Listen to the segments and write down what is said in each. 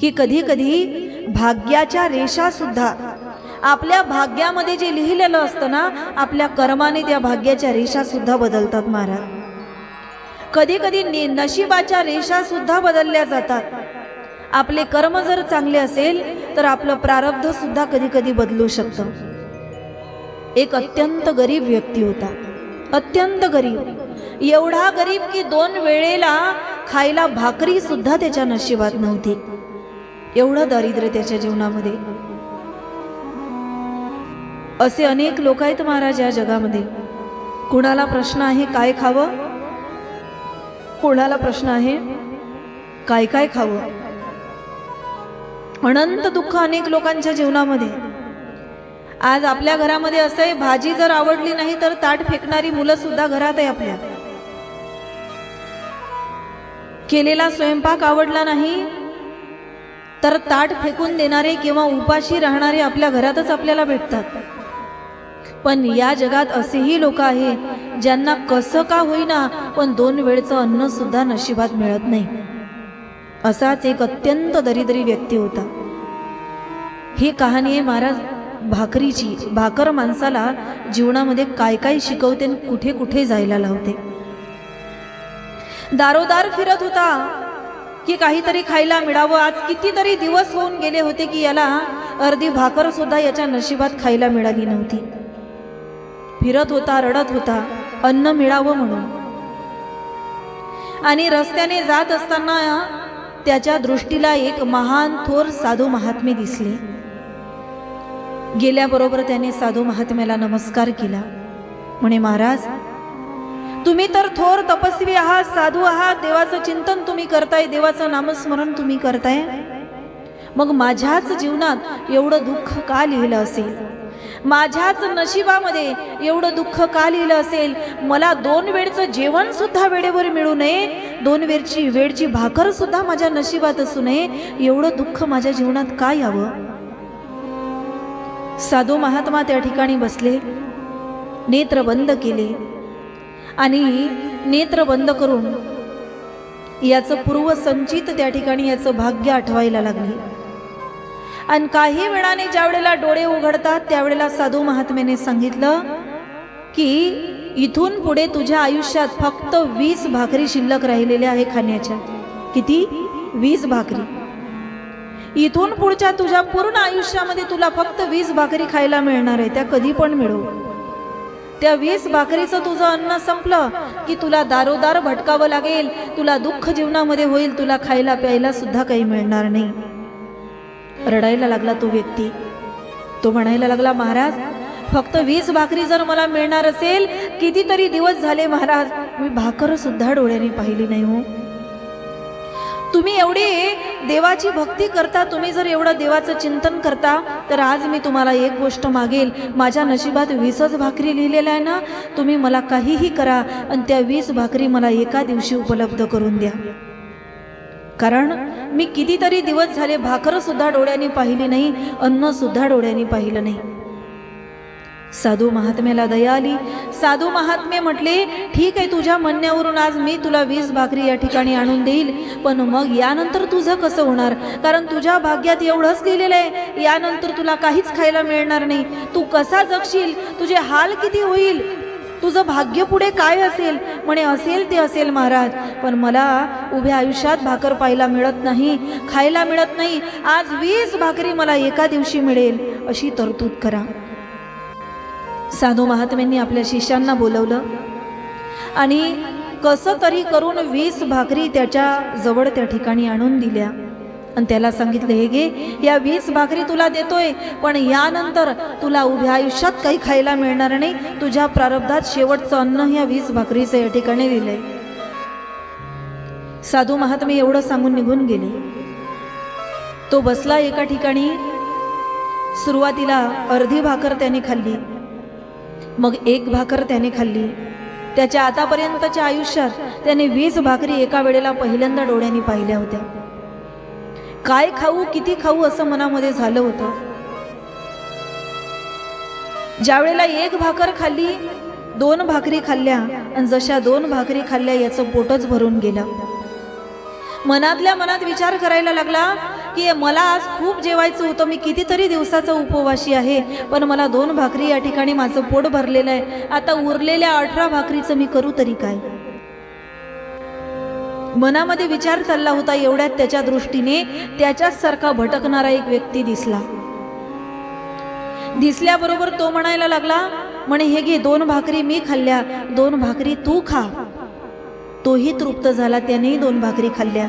की कधी कधी भाग्याच्या रेषा सुद्धा. आपल्या भाग्यामध्ये जे लिहिलेलं असतं ना आपल्या कर्माने त्या भाग्याच्या रेषा सुद्धा बदलतात महाराज. कधी कधी नशिबाच्या रेषा सुद्धा बदलल्या जातात. आपले कर्म जर चांगले असेल तर आपलं प्रारब्ध सुद्धा कधी कधी बदलू शकतं. एक अत्यंत गरीब व्यक्ती होता. अत्यंत गरीब. एवढा गरीब की दोन वेळेला खायला भाकरी सुद्धा त्याच्या नशिबात नव्हती. एवढं दारिद्र्य त्याच्या जीवनामध्ये? असे अनेक लोक आहेत महाराज या जगामध्ये. कुणाला प्रश्न आहे काय खावं? कोणाला प्रश्न आहे काय काय खावं? अनंत दुःख अनेक लोकांच्या जीवनामध्ये. आज आपल्या घरामध्ये असं आहे भाजी जर आवडली नाही तर ताट फेकणारी मुलं सुद्धा घरात आहे आपल्या. केलेला स्वयंपाक आवडला नाही तर ताट फेकून देणारे किंवा उपाशी राहणारे आपल्या घरातच आपल्याला भेटतात. पण या जगात असेही लोक आहे ज्यांना कसं का होईना पण दोन वेळचं अन्न सुद्धा नशिबात मिळत नाही. असाच एक अत्यंत दरिद्री व्यक्ती होता. ही कहाणी आहे महाराज भाकरीची. भाकर माणसाला जीवनामध्ये काय काय शिकवते आणि कुठे कुठे जायला लावते. दारोदार फिरत होता. की काहीतरी खायला मिळावं. आज कितीतरी दिवस होऊन गेले होते की याला अर्धी भाकर सुद्धा याच्या नशिबात खायला मिळाली नव्हती. फिरत होता रडत होता अन्न मिळावं म्हणून. आणि रस्त्याने जात असताना त्याच्या दृष्टीला एक महान थोर साधू महात्मे दिसले. गेल्याबरोबर त्याने साधू महात्म्याला नमस्कार केला. म्हणे महाराज तुम्ही तर थोर तपस्वी आहात साधू आहात देवाचं चिंतन तुम्ही करताय देवाचं नामस्मरण तुम्ही करताय. मग माझ्याच जीवनात एवढं दुःख का लिहिलं असेल? माझ्याच नशिबामध्ये एवढं दुःख का लिहिलं असेल? मला दोन वेळचं जेवण सुद्धा वेळेवर मिळू नये दोन वेळची वेळची भाकर सुद्धा माझ्या नशिबात असू नये एवढं दुःख माझ्या जीवनात का यावं? साधू महात्मा त्या ठिकाणी बसले नेत्र बंद केले. आणि नेत्र बंद करून याचं पूर्वसंचित त्या ठिकाणी याचं भाग्य आठवायला लागले. आणि काही वेळाने ज्या वेळेला डोळे उघडतात त्यावेळेला साधू महात्म्याने सांगितलं की इथून पुढे तुझ्या आयुष्यात फक्त वीस भाकरी शिल्लक राहिलेल्या आहे खाण्याच्या. किती? वीस भाकरी. इथून पुढच्या तुझ्या पूर्ण आयुष्यामध्ये तुला फक्त वीस भाकरी खायला मिळणार आहे त्या कधी पण मिळू. त्या वीस भाकरीचं तुझं अन्न संपलं की तुला दारोदार भटकावं लागेल. तुला दुःख जीवनामध्ये होईल. तुला खायला प्यायला सुद्धा काही मिळणार नाही. रडायला लागला तो व्यक्ती. तो म्हणायला लागला महाराज फक्त वीस भाकरी जर मला मिळणार असेल कितीतरी दिवस झाले महाराज मी भाकर सुद्धा डोळ्याने पाहिली नाही हो. तुम्ही एवढी देवाची भक्ती करता तुम्ही जर एवढं देवाचं चिंतन करता तर आज मी तुम्हाला एक गोष्ट मागेल. माझ्या नशिबात वीसच भाकरी लिहिलेल्या आहे ना तुम्ही मला काहीही करा आणि त्या वीस भाकरी मला एका दिवशी उपलब्ध करून द्या. कारण मी कितीतरी दिवस झाले भाकरंसुद्धा डोळ्यांनी पाहिली नाही अन्नसुद्धा डोळ्यांनी पाहिलं नाही. साधू महात्म्याला दया आली. साधू महात्मे म्हटले ठीक आहे तुझ्या म्हणण्यावरून आज मी तुला वीस भाकरी या ठिकाणी आणून देईल. पण मग यानंतर तुझं कसं होणार? कारण तुझ्या भाग्यात एवढंच लिहिलेलं आहे. यानंतर तुला काहीच खायला मिळणार नाही. तू कसा जगशील? तुझे हाल किती होईल? तुझं भाग्य पुढे काय असेल? म्हणे असेल ते असेल महाराज. पण मला उभ्या आयुष्यात भाकर पाहायला मिळत नाही खायला मिळत नाही. आज वीस भाकरी मला एका दिवशी मिळेल. अशी तरतूद करा. साधू महात्म्यांनी आपल्या शिष्यांना बोलवलं. आणि कसं तरी करून वीस भाकरी त्याच्याजवळ त्या ठिकाणी आणून दिल्या. आणि त्याला सांगितलं हे घे या वीस भाकरी तुला देतोय पण यानंतर तुला उभ्या आयुष्यात काही खायला मिळणार नाही. तुझ्या प्रारब्धात शेवटचं अन्न ह्या वीस भाकरीचं या ठिकाणी दिलंय. साधू महात्मे एवढं सांगून निघून गेले. तो बसला एका ठिकाणी. सुरुवातीला अर्धी भाकर त्याने खाल्ली. मग एक भाकर त्याने खाल्ली. त्याच्या आतापर्यंतच्या आयुष्यात त्याने वीस भाकरी एका वेळेला पहिल्यांदा डोळ्यांनी पाहिल्या होत्या. काय खाऊ किती खाऊ असं मनामध्ये झालं होतं. ज्या वेळेला एक भाकर खाल्ली दोन भाकरी खाल्ल्या आणि जशा दोन भाकरी खाल्ल्या याचं पोटच भरून गेलं. मनातल्या मनात विचार करायला लागला की मला आज खूप जेवायचं होतं. मी कितीतरी दिवसाचा उपवासी आहे पण मला दोन भाकरी या ठिकाणी माझं पोट भरलेलं आहे. आता उरलेल्या अठरा भाकरीचं मी करू तरी काय? मनामध्ये विचार चालला होता एवढ्यात त्याच्या दृष्टीने त्याच्याच सारखा भटकणारा एक व्यक्ती दिसला. दिसल्याबरोबर तो म्हणायला लागला म्हणे हे घे दोन भाकरी मी खाल्ल्या. दोन भाकरी तू खा. तोही तृप्त झाला त्यानेही दोन भाकरी खाल्ल्या.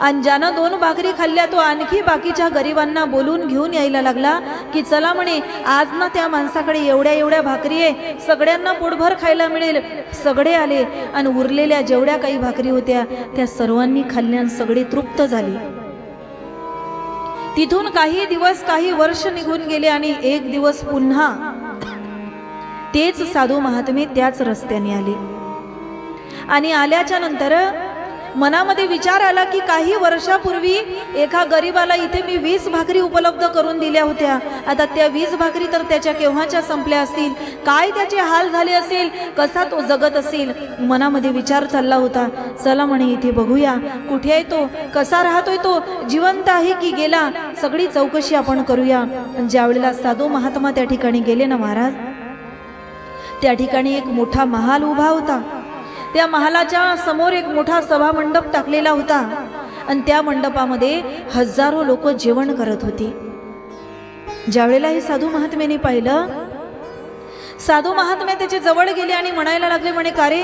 आणि ज्यानं दोन भाकरी खाल्ल्या तो आणखी बाकीच्या गरिबांना बोलून घेऊन यायला लागला की चला म्हणे आज ना त्या माणसाकडे एवढ्या एवढ्या भाकरी आहे सगळ्यांना पोटभर खायला मिळेल. सगळे आले आणि उरलेल्या जेवढ्या काही भाकरी होत्या त्या सर्वांनी खाल्ल्यान सगळे तृप्त झाले. तिथून काही दिवस काही वर्ष निघून गेले आणि एक दिवस पुन्हा तेच साधू महात्मे त्याच रस्त्याने आले. आणि आल्याच्यानंतर मनामध्ये विचार आला की काही वर्षापूर्वी एका गरीबाला इथे मी वीस भाकरी उपलब्ध करून दिल्या होत्या. आता त्या वीस भाकरी तर त्याच्या केव्हाच्या संपल्या असतील? काय त्याचे हाल झाले असेल? कसा तो जगत असेल? मनामध्ये विचार चालला होता. चला म्हणे इथे बघूया. कुठे आहे तो? कसा राहतोय तो? जिवंत आहे की गेला? सगळी चौकशी आपण करूया. ज्या वेळेला साधू महात्मा त्या ठिकाणी गेले ना महाराज? त्या ठिकाणी एक मोठा महाल उभा होता. त्या महालाच्या समोर एक मोठा सभा मंडप टाकलेला होता. आणि त्या मंडपामध्ये हजारो लोक जेवण करत होती. ज्यावेळेला हे साधू महात्म्याने पाहिलं साधू महात्मे त्याच्याजवळ गेले आणि म्हणायला लागले म्हणे का रे?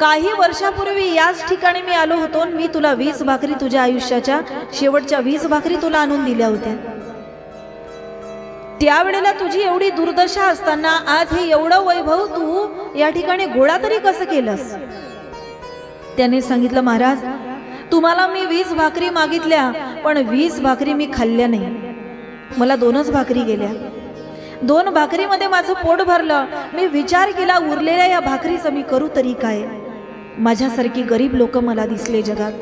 काही वर्षापूर्वी याच ठिकाणी मी आलो होतो आणि मी तुला वीस भाकरी तुझ्या आयुष्याच्या शेवटच्या वीस भाकरी तुला आणून दिल्या होत्या. त्यावेळेला तुझी एवढी दुर्दशा असताना आज हे एवढं वैभव तू या ठिकाणी गोळा तरी कसं केलंस? त्याने सांगितलं महाराज तुम्हाला मी वीस भाकरी मागितल्या पण वीस भाकरी मी खाल्ल्या नाही. मला दोनच भाकरी गेल्या. दोन भाकरीमध्ये माझं पोट भरलं. मी विचार केला उरलेल्या या भाकरीचं मी करू तरी काय? माझ्यासारखी गरीब लोक मला दिसले जगात.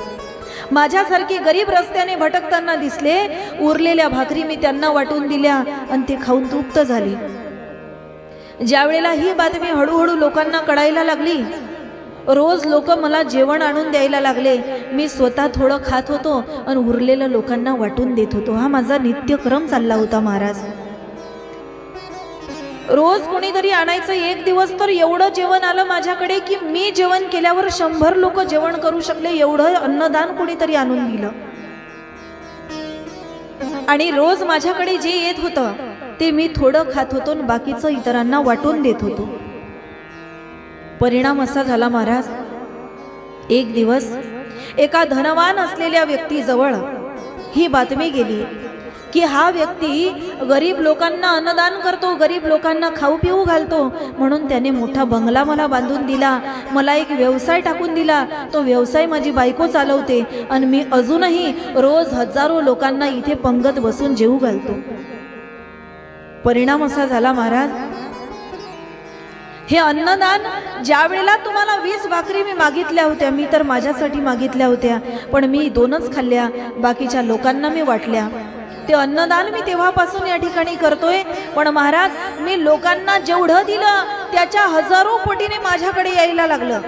माझ्यासारखे गरीब रस्त्याने भटकताना दिसले उरलेल्या भाकरी मी त्यांना वाटून दिल्या आणि ते खाऊन तृप्त झाले. ज्यावेळेला ही बातमी हळूहळू लोकांना कळायला लागली रोज लोक मला जेवण आणून द्यायला लागले. मी स्वतः थोडं खात होतो आणि उरलेलं लोकांना वाटून देत होतो. हा माझा नित्यक्रम चालला होता महाराज. रोज कोणीतरी आणायचं एक दिवस तर एवढं जेवण आलं माझ्याकडे की मी जेवण केल्यावर शंभर लोक जेवण करू शकले एवढं अन्नदान कोणीतरी आणून दिलं. आणि रोज माझ्याकडे जे येत होतं ते मी थोडं खात होतो आणि बाकीचं इतरांना वाटून देत होतो. परिणाम असा झाला महाराज एक दिवस एका धनवान असलेल्या व्यक्तीजवळ ही बातमी गेली. की हा व्यक्ती गरीब लोकांना अन्नदान करतो गरीब लोकांना खाऊ पिऊ घालतो. म्हणून त्याने मोठा बंगला मला बांधून दिला. मला एक व्यवसाय टाकून दिला. तो व्यवसाय माझी बायको चालवते आणि मी अजूनही रोज हजारो लोकांना इथे पंगत बसून जेवू घालतो. परिणाम असा झाला महाराज. हे अन्नदान ज्या वेळेला तुम्हाला वीस भाकरी मी मागितल्या होत्या मी तर माझ्यासाठी मागितल्या होत्या. पण मी दोनच खाल्ल्या बाकीच्या लोकांना मी वाटल्या. ते अन्नदान मी तेव्हापासून या ठिकाणी करतोय. पण महाराज मी लोकांना जेवढं दिलं त्याच्या हजारो पटीने माझ्याकडे यायला लागलं.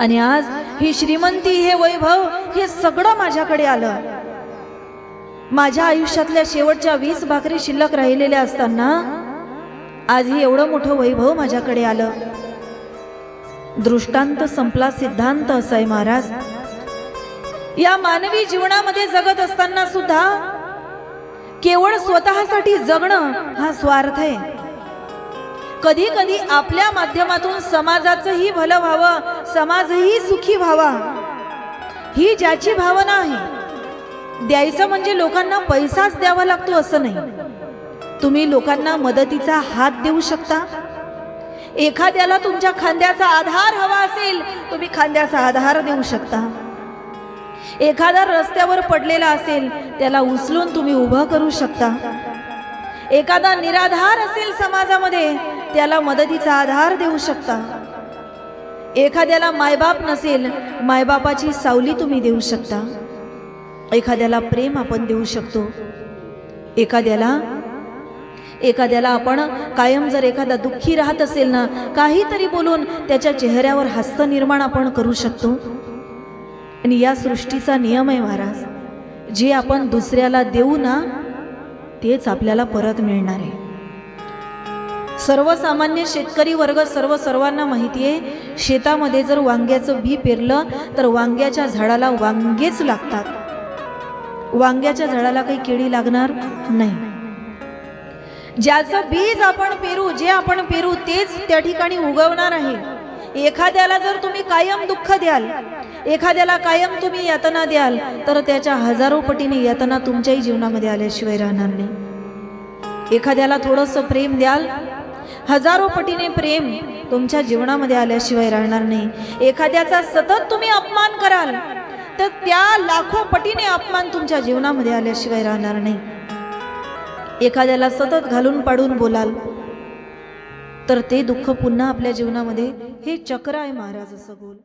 आणि आज ही श्रीमंती हे वैभव हे सगळं माझ्याकडे आलं. माझ्या आयुष्यातल्या शेवटच्या वीस भाकरी शिल्लक राहिलेल्या असताना आज ही एवढं मोठं वैभव माझ्याकडे आलं. दृष्टांत संपला सिद्धांत असाय महाराज. या मानवी जीवनामध्ये जगत असताना सुद्धा केवळ स्वतःसाठी जगणं हा स्वार्थ आहे. कधी कधी आपल्या माध्यमातून समाजाचंही भलं व्हावं समाजही सुखी व्हावा. ही ज्याची भावना आहे द्यायचं म्हणजे लोकांना पैसाच द्यावा लागतो असं नाही. तुम्ही लोकांना मदतीचा हात देऊ शकता. एखाद्याला तुमच्या खांद्याचा आधार हवा असेल तुम्ही खांद्याचा आधार देऊ शकता. एखादा रस्त्यावर पडलेला असेल त्याला उचलून तुम्ही उभं करू शकता. एखादा निराधार असेल समाजामध्ये त्याला मदतीचा आधार देऊ शकता. एखाद्याला मायबाप नसेल मायबापाची सावली तुम्ही देऊ शकता. एखाद्याला प्रेम आपण देऊ शकतो. एखाद्याला एखाद्याला आपण कायम जर एखादा दुःखी राहत असेल ना काहीतरी बोलून त्याच्या चेहऱ्यावर हास्य निर्माण आपण करू शकतो. आणि या सृष्टीचा नियम आहे महाराज. जे आपण दुसऱ्याला देऊ ना तेच आपल्याला परत मिळणार आहे. सर्वसामान्य शेतकरी वर्ग सर्व सर्वांना माहिती आहे शेतामध्ये जर वांग्याचं बी पेरलं तर वांग्याच्या झाडाला वांगेच लागतात. वांग्याच्या झाडाला काही केळी लागणार नाही. ज्याचं बीज आपण पेरू जे आपण पेरू तेच त्या ठिकाणी उगवणार आहे. एखाद्याला जर तुम्ही कायम दुःख द्याल एखाद्याला कायम तुम्ही यातना द्याल तर त्याच्या हजारो पटीने यातना तुमच्याही जीवनामध्ये आल्याशिवाय राहणार नाही. एखाद्याला थोडंसं प्रेम द्याल हजारो पटीने प्रेम तुमच्या जीवनामध्ये आल्याशिवाय राहणार नाही. एखाद्याचा सतत तुम्ही अपमान कराल तर त्या लाखो पटीने अपमान तुमच्या जीवनामध्ये आल्याशिवाय राहणार नाही. एखाद्याला सतत घालून पाडून बोलाल तर ते दुःख पुन्हा आपल्या जीवनामध्ये हे चक्र आहे महाराज असं बोल.